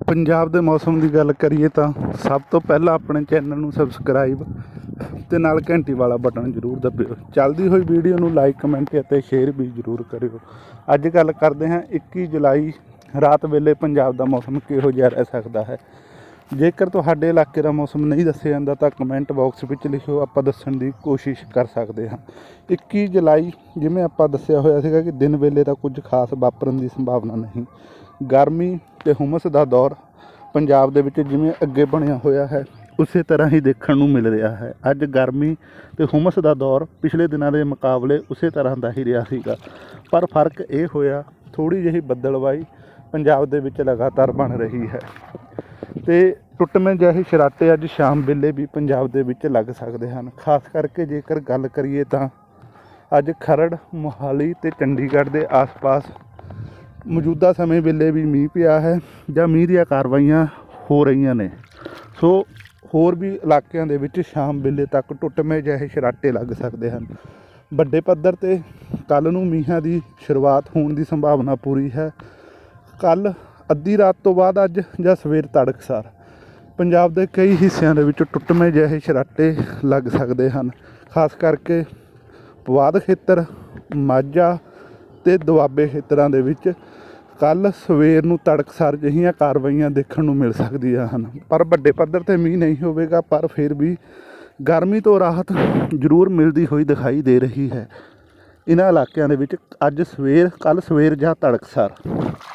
ਪੰਜਾਬ ਦੇ ਮੌਸਮ ਦੀ ਗੱਲ ਕਰੀਏ ਤਾਂ ਸਭ ਤੋਂ ਪਹਿਲਾਂ ਆਪਣੇ ਚੈਨਲ ਨੂੰ ਸਬਸਕ੍ਰਾਈਬ ਤੇ ਨਾਲ ਘੰਟੀ ਵਾਲਾ ਬਟਨ ਜ਼ਰੂਰ ਦਬਿਓ। ਚੱਲਦੀ ਹੋਈ ਵੀਡੀਓ ਨੂੰ ਲਾਈਕ ਕਮੈਂਟ ਅਤੇ ਸ਼ੇਅਰ ਵੀ ਜ਼ਰੂਰ ਕਰਿਓ। ਅੱਜ ਗੱਲ ਕਰਦੇ ਹਾਂ 21 ਜੁਲਾਈ, ਰਾਤ ਵੇਲੇ ਪੰਜਾਬ ਦਾ ਮੌਸਮ ਕਿਹੋ ਜਿਹਾ ਰਹਿ ਸਕਦਾ ਹੈ? ਜੇਕਰ ਤੁਹਾਡੇ ਇਲਾਕੇ ਦਾ ਮੌਸਮ ਨਹੀਂ ਦੱਸਿਆ ਜਾਂਦਾ ਤਾਂ ਕਮੈਂਟ ਬਾਕਸ ਵਿੱਚ ਲਿਖਿਓ, ਆਪਾਂ ਦੱਸਣ ਦੀ ਕੋਸ਼ਿਸ਼ ਕਰ ਸਕਦੇ ਹਾਂ। 21 ਜੁਲਾਈ, ਜਿਵੇਂ ਆਪਾਂ ਦੱਸਿਆ ਹੋਇਆ ਸੀਗਾ ਕਿ ਦਿਨ ਵੇਲੇ ਤਾਂ ਕੁਝ ਖਾਸ ਵਾਪਰਨ ਦੀ ਸੰਭਾਵਨਾ ਨਹੀਂ। ਗਰਮੀ ਤੇ ਹੁਮਸ ਦਾ ਦੌਰ ਪੰਜਾਬ ਦੇ ਵਿੱਚ ਜਿਵੇਂ ਅੱਗੇ ਬਣਿਆ ਹੋਇਆ ਹੈ, ਉਸੇ ਤਰ੍ਹਾਂ ਹੀ ਦੇਖਣ ਨੂੰ ਮਿਲ ਰਿਹਾ ਹੈ। ਅੱਜ ਗਰਮੀ ਤੇ ਹੁਮਸ ਦਾ ਦੌਰ ਪਿਛਲੇ ਦਿਨਾਂ ਦੇ ਮੁਕਾਬਲੇ ਉਸੇ ਤਰ੍ਹਾਂ ਦਾ ਹੀ ਰਿਹਾ ਸੀਗਾ। ਪਰ ਫ਼ਰਕ ਇਹ ਹੋਇਆ ਥੋੜੀ ਜਿਹੀ ਬੱਦਲਵਾਈ ਪੰਜਾਬ ਦੇ ਵਿੱਚ ਲਗਾਤਾਰ ਬਣ ਰਹੀ ਹੈ। ਤੇ ਟੁੱਟਵੇਂ ਜਿਹੇ ਸ਼ਰਾਟੇ ਅੱਜ ਸ਼ਾਮ ਵੇਲੇ ਵੀ ਪੰਜਾਬ ਦੇ ਵਿੱਚ ਲੱਗ ਸਕਦੇ ਹਨ। ਖਾਸ ਕਰਕੇ ਜੇਕਰ ਗੱਲ ਕਰੀਏ ਤਾਂ ਅੱਜ ਖਰੜ, ਮੋਹਾਲੀ ਤੇ ਚੰਡੀਗੜ੍ਹ ਦੇ ਆਸ-ਪਾਸ ਮੌਜੂਦਾ ਸਮੇਂ ਵੇਲੇ ਵੀ ਮੀਂਹ ਪਿਆ ਹੈ ਜਾਂ ਮੀਂਹ ਦੀਆਂ ਕਾਰਵਾਈਆਂ ਹੋ ਰਹੀਆਂ ਨੇ। ਸੋ ਹੋਰ ਵੀ ਇਲਾਕਿਆਂ ਦੇ ਵਿੱਚ ਸ਼ਾਮ ਵੇਲੇ ਤੱਕ ਟੁੱਟਵੇਂ ਜਿਹੇ ਸ਼ਰਾਟੇ ਲੱਗ ਸਕਦੇ ਹਨ। ਵੱਡੇ ਪੱਧਰ ਤੇ ਕੱਲ ਨੂੰ ਮੀਂਹਾਂ ਦੀ ਸ਼ੁਰੂਆਤ ਹੋਣ ਦੀ ਸੰਭਾਵਨਾ ਪੂਰੀ ਹੈ। ਕੱਲ ਅੱਧੀ ਰਾਤ ਤੋਂ ਬਾਅਦ ਅੱਜ ਜਾਂ ਸਵੇਰ ਤੜਕਸਾਰ ਪੰਜਾਬ ਦੇ ਕਈ ਹਿੱਸਿਆਂ ਦੇ ਵਿੱਚ ਟੁੱਟਵੇਂ ਜਿਹੇ ਸ਼ਰਾਟੇ ਲੱਗ ਸਕਦੇ ਹਨ। ਖਾਸ ਕਰਕੇ ਪਵਾਦ ਖੇਤਰ, ਮਾਝਾ ਤੇ ਦੁਆਬੇ ਖੇਤਰਾਂ ਦੇ ਵਿੱਚ ਕੱਲ ਸਵੇਰ ਨੂੰ ਤੜਕਸਾਰ ਜਿਹੀਆਂ ਕਾਰਵਾਈਆਂ ਦੇਖਣ ਨੂੰ ਮਿਲ ਸਕਦੀਆਂ ਹਨ। ਪਰ ਵੱਡੇ ਪੱਧਰ ਤੇ ਮੀਂਹ ਨਹੀਂ ਹੋਵੇਗਾ, ਪਰ ਫਿਰ ਵੀ ਗਰਮੀ ਤੋਂ ਰਾਹਤ ਜ਼ਰੂਰ ਮਿਲਦੀ ਹੋਈ ਦਿਖਾਈ ਦੇ ਰਹੀ ਹੈ। ਇਹਨਾਂ ਇਲਾਕਿਆਂ ਦੇ ਵਿੱਚ ਅੱਜ ਸਵੇਰ ਕੱਲ ਸਵੇਰ ਜਾਂ ਤੜਕਸਾਰ